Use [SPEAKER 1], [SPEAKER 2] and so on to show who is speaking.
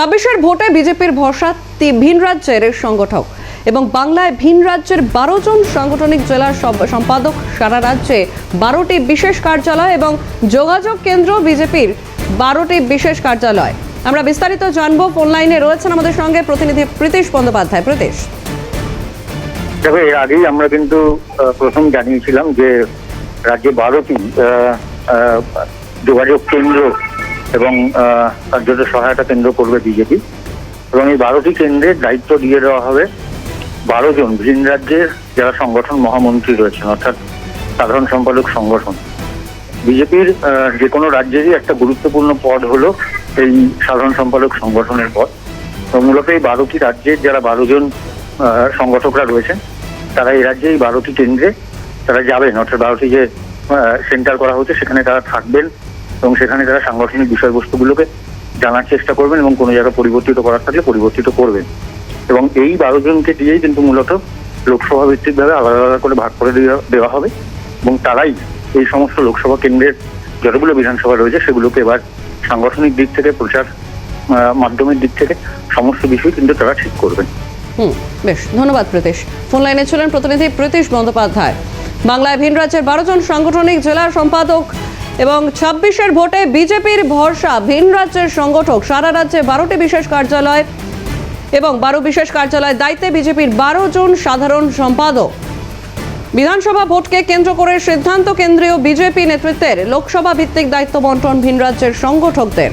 [SPEAKER 1] ছাব্বিশের ভোটে বিজেপির ভরসা ভিন রাজ্যের সংগঠক এবং বাংলায় ভিন রাজ্যের বারো জন সাংগঠনিক জেলার সম্পাদক সারা রাজ্যে বারোটি বিশেষ কার্যালয় এবং যোগাযোগ কেন্দ্র বিজেপির বারোটি বিশেষ কার্যালয়। আমরা বিস্তারিত জানব, ফোন লাইনে রয়েছেন আমাদের সঙ্গে প্রতিনিধি প্রীতিশ বন্দ্যোপাধ্যায়। প্রীতিশ।
[SPEAKER 2] দেখো, এর আগেই আমরা কিন্তু প্রথম জানিয়েছিলাম যে রাজ্যে বারোটি যোগাযোগ কেন্দ্র এবং কার্যত সহায়তা কেন্দ্র করবে বিজেপি। এবং এই বারোটি কেন্দ্রের দায়িত্ব দিয়ে দেওয়া হবে বারো জন ভিন রাজ্যের যারা সংগঠন মহামন্ত্রী রয়েছেন, অর্থাৎ সাধারণ সম্পাদক সংগঠন। বিজেপির যে কোনো রাজ্যেরই একটা গুরুত্বপূর্ণ পদ হলো এই সাধারণ সম্পাদক সংগঠনের পদ। তো মূলত এই বারোটি রাজ্যের যারা বারো জন সংগঠকরা রয়েছেন, তারা এই রাজ্যে এই বারোটি কেন্দ্রে তারা যাবেন। অর্থাৎ বারোটি যে সেন্টার করা হচ্ছে সেখানে তারা থাকবেন। এবং সেখানে তারা সাংগঠনিক বিষয়বস্তুগুলোকে জানার চেষ্টা করবেন এবং কোনো জায়গায় পরিবর্তিত করার থাকলে পরিবর্তিত করবেন। এবং এই বারো জনকে দিয়েই কিন্তু মূলত লোকসভা ভিত্তিকভাবে আলাদা আলাদা করে ভাগ করে দেওয়া- হবে এবং তারাই এই সমস্ত লোকসভা কেন্দ্রের যতগুলো বিধানসভা রয়েছে সেগুলোকে এবার সাংগঠনিক দিক থেকে, প্রচার মাধ্যমের দিক থেকে সমস্ত বিষয় কিন্তু তারা ঠিক করবেন।
[SPEAKER 1] হুম, বেশ, ধন্যবাদ প্রীতিশ। ফোন লাইনে ছিলেন প্রতিনিধি প্রীতিশ বন্দ্যোপাধ্যায়। বাংলায় ভিন রাজ্যের বারো জন সাংগঠনিক জেলার সম্পাদক এবং ছাব্বিশের ভোটে বিজেপির ভরসা ভিন রাজ্যের সংগঠক, সারা রাজ্যে বারোটি বিশেষ কার্যালয় এবং বারো বিশেষ কার্যালয় দায়িত্বে বিজেপির বারো জন সাধারণ সম্পাদক। বিধানসভা ভোটকে কেন্দ্র করে সিদ্ধান্ত কেন্দ্রীয় বিজেপি নেতৃত্বের লোকসভা ভিত্তিক দায়িত্ব বন্টন ভিন রাজ্যের সংগঠকদের।